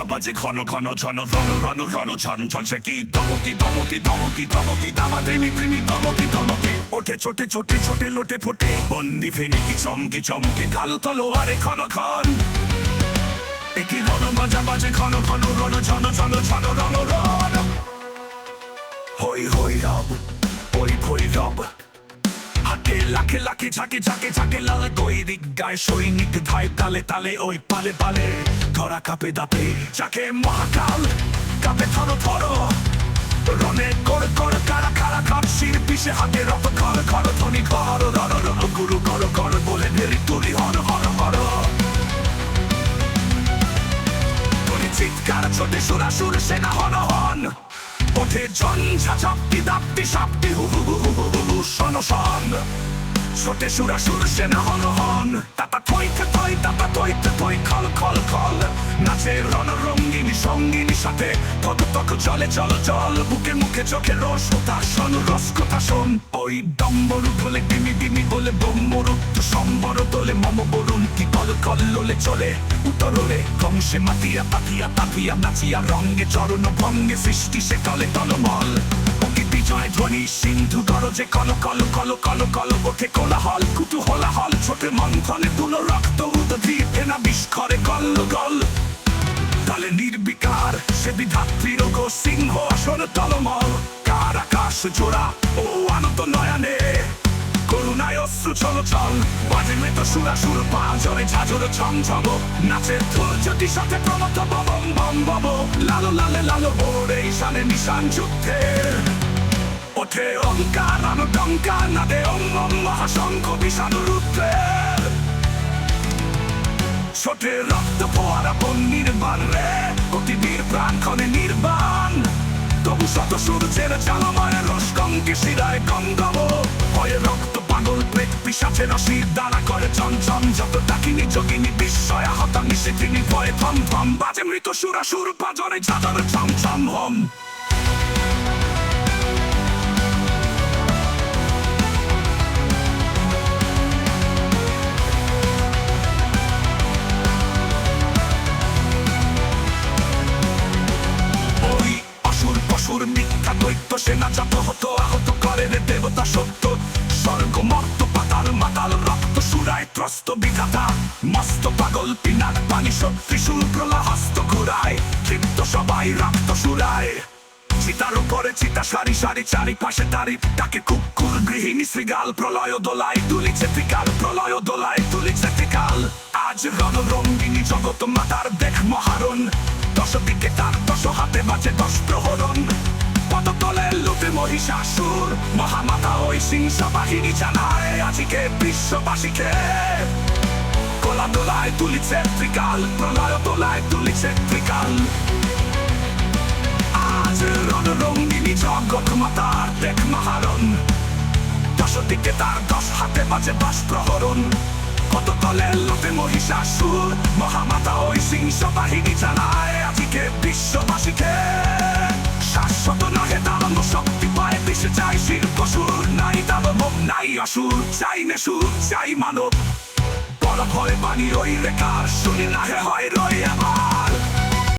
বাজে ঘন ঘন রণ রণ রণ ঝন ঝন সে কি? দমকি দমকি দমকি দমকি দামা প্রেমী প্রেমী দমকি দমকি ওঠে, ছোটে ছোটে ছোটে, লোটে ফোটে। বন্দি ফেনি কি চমকে চমকে ঢাল তলোয়ারে ক্ষণ ক্ষণ একই রণ মাজা বাজে ঘন ঘন রণ ঝন ঝন ঝন রণ রণ। হই হই, রব ওই ভই রব লাখে লাখে ঝাঁকে ঝাঁকে ঝাঁকে লাল গৈরিক গায়ে সৈনিক ধায় তালে তালে ওই পালে পালে। ধরা কাপে দাপে যাকে মহাকাল, কাপে থর থর। রনে কর কর কারা কারা কার শির পিছে হাতে রপ কর কর ধ্বনি কর রর রর গুরু কর কর বলে নেরি তুলি হর হর হর। তুলি চিৎকার, ছোটে সুরাসুর সেনা হন হন। ওঠে ঝঞ্ঝা চাপটি দাপটি সাপটি, হু হু হু হু হু হু শন। শন ছোটে সুরাসুর সেনা হন হন। তাতা থইতে থই, তাতা থইতে থই, খল খল খল। নাচে রণ রঙ্গিনী সঙ্গিনী সাথে তক তক চলে চল চল বুকে মুখে চোখে রস শোন, রস কথা শোন। ওই ডম্বরু বলে ডিমি ডিমি বলে ব্রহ্মরূপ সম্বর তোলে মম বরুণ কি কল কল লোলে চলে উত্তরলে কংসে মাতিয়া, পাতিয়া, তাপিয়া, নাচিয়া, রঙ্গে, চরণ ভঙ্গে সৃষ্টি সে তলে তলমল। বিজয় ধ্বনি, সিন্ধু গরজে কল কল কল কল কল, ওঠে কোলাহল কুতুহলাহল ছোটে মন্থনে তুলো রক্ত উদধি ফেনা বিস্ফরে কল গল। তালে নির্বিকার, সে বিধাত্রীর গো সিংহ আসন তলমল কার আকাশ জোড়া ও আনত নয়নে? করুণায় অশ্রু চল চল বাজে মৃত সুরা সুর পা জরে ঝাঁঝর ছমছম নাচের ধৈর্যটি সাথে প্রমত বম বম বম লালো, লালে, লালো বোরে ঈশানে নিশান যুদ্ধের ওঠে অঙ্কার আনো ডঙ্কা নাদে অম মহাশঙ্খ বিষাণু রুদ্রের। ছোটে রক্ত ফোয়ারা বন নির্বাণ রে অতিবীর প্রাণ ক্ষণে নির্বাণ। তবু শত সূর্যের জালময় রস কঙ্কে শিরায় গঙ্গম ভয়ে রক্ত পাগল প্রেত পিসাচের অশির দ্বারা করে চঞ্চম যত ডাকিনি যোগিনী বিস্ময় আহত মিশে তিনি ভয়ে থম থম বাজে মৃত সুরা সুর পাজরে চাদর ছম ছম হম। দৈত্য সেনা যত হতো, আহত করে রে দেবতা সত্য। স্বর্গ, মর্ত, পাতাল, মাতাল, রক্ত, সুরায় ত্রস্ত বিধাতা। মস্ত পাগল, পিনাক, পানি ত্রিশূল প্রলা হস্ত ঘুরায় তৃপ্ত সবাই, রক্ত সুরায়। চিতার উপরে চিতা, সারি সারি চারি পাশে তারি। তাকে কুকুর, গৃহিণী শ্রীগাল প্রলয় দোলাই তুলিছে ত্রিকাল, প্রলয় দোলাই তুলিছে ত্রিকাল। আজ রণ, রঙ্গিনী জগত মাতার দেখ মহারণ। দশ দিকে তার দশ হাতে বাজে দশ প্রহরণ। মহিষাসুর মহামাতা ওই সিংহ বাহিনী জানায়, আজিকে বিশ্ববাসীকে। কোলা দোলায় তুলিছে ত্রিকাল, প্রলয় দোলায় তুলিছে ত্রিকাল। আজ রণ রঙ্গিনী জগৎ মাতার দেখ মহারণ। দশ দিকে তার দশ হাতে বাজে দশ প্রহরণ। কত তলে লোটে মহিষাসুর, মহামাতা ওই সিংহ বাহিনী জানায়, আজকে অসুর চাই নেশুর চাই মানব। ভয় বাণী ওই রেখার শুনি না হয় রই আমার